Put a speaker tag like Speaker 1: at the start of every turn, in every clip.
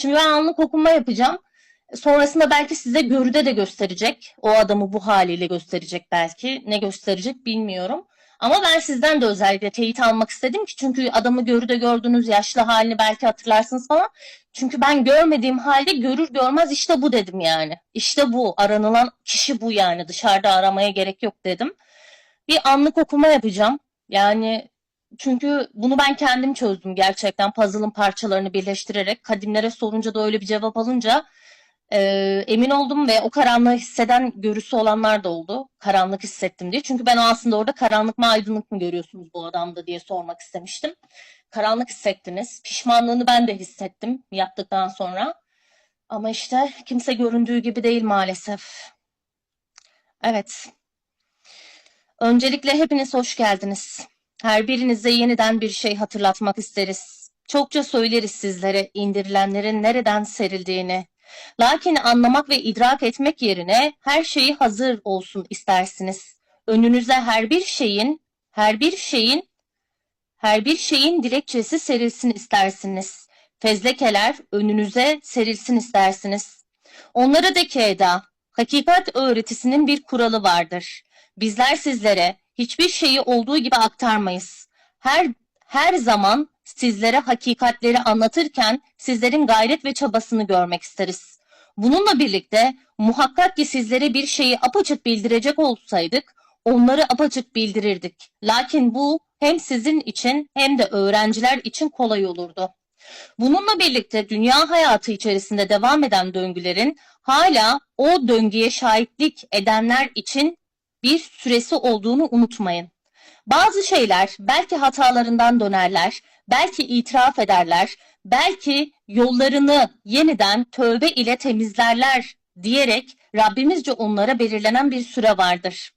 Speaker 1: Şimdi ben anlık okuma yapacağım. Sonrasında belki size görüde de gösterecek. O adamı bu haliyle gösterecek belki. Ne gösterecek bilmiyorum. Ama ben sizden de özellikle teyit almak istedim ki çünkü adamı görüde gördünüz yaşlı halini belki hatırlarsınız falan. Çünkü ben görmediğim halde görür görmez işte bu dedim yani. İşte bu aranılan kişi bu yani dışarıda aramaya gerek yok dedim. Bir anlık okuma yapacağım. Yani çünkü bunu ben kendim çözdüm gerçekten puzzle'ın parçalarını birleştirerek. Kadimlere sorunca da öyle bir cevap alınca e, emin oldum ve o karanlığı hisseden görüsü olanlar da oldu. Karanlık hissettim diye. Çünkü ben aslında orada karanlık mı aydınlık mı görüyorsunuz bu adamda diye sormak istemiştim. Karanlık hissettiniz. Pişmanlığını ben de hissettim yaptıktan sonra. Ama işte kimse göründüğü gibi değil maalesef. Evet. Öncelikle hepiniz hoş geldiniz. Her birinize yeniden bir şey hatırlatmak isteriz. Çokça söyleriz sizlere indirilenlerin nereden serildiğini. Lakin anlamak ve idrak etmek yerine her şeyi hazır olsun istersiniz. Önünüze her bir şeyin, her bir şeyin, her bir şeyin dilekçesi serilsin istersiniz. Fezlekeler önünüze serilsin istersiniz. Onlara de ki Eda, hakikat öğretisinin bir kuralı vardır. Bizler sizlere hiçbir şeyi olduğu gibi aktarmayız. Her her zaman sizlere hakikatleri anlatırken sizlerin gayret ve çabasını görmek isteriz. Bununla birlikte muhakkak ki sizlere bir şeyi apaçık bildirecek olsaydık onları apaçık bildirirdik. Lakin bu hem sizin için hem de öğrenciler için kolay olurdu. Bununla birlikte dünya hayatı içerisinde devam eden döngülerin hala o döngüye şahitlik edenler için bir süresi olduğunu unutmayın. Bazı şeyler belki hatalarından dönerler, belki itiraf ederler, belki yollarını yeniden tövbe ile temizlerler diyerek Rabbimizce onlara belirlenen bir süre vardır.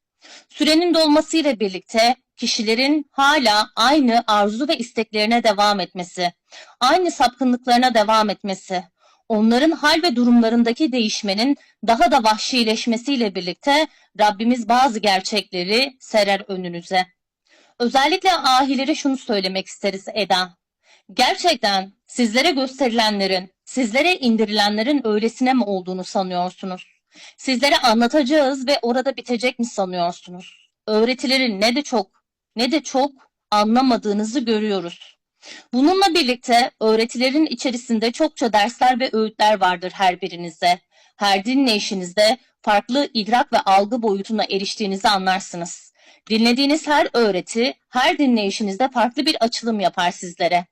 Speaker 1: Sürenin dolmasıyla birlikte kişilerin hala aynı arzu ve isteklerine devam etmesi, aynı sapkınlıklarına devam etmesi, onların hal ve durumlarındaki değişmenin daha da vahşileşmesiyle birlikte Rabbimiz bazı gerçekleri serer önünüze. Özellikle ahilere şunu söylemek isteriz Eda. Gerçekten sizlere gösterilenlerin, sizlere indirilenlerin öylesine mi olduğunu sanıyorsunuz? Sizlere anlatacağız ve orada bitecek mi sanıyorsunuz? Öğretilerin ne de çok ne de çok anlamadığınızı görüyoruz. Bununla birlikte öğretilerin içerisinde çokça dersler ve öğütler vardır her birinize. Her dinleyişinizde farklı idrak ve algı boyutuna eriştiğinizi anlarsınız. Dinlediğiniz her öğreti, her dinleyişinizde farklı bir açılım yapar sizlere.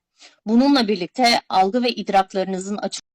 Speaker 1: Bununla birlikte algı ve idraklarınızın açılması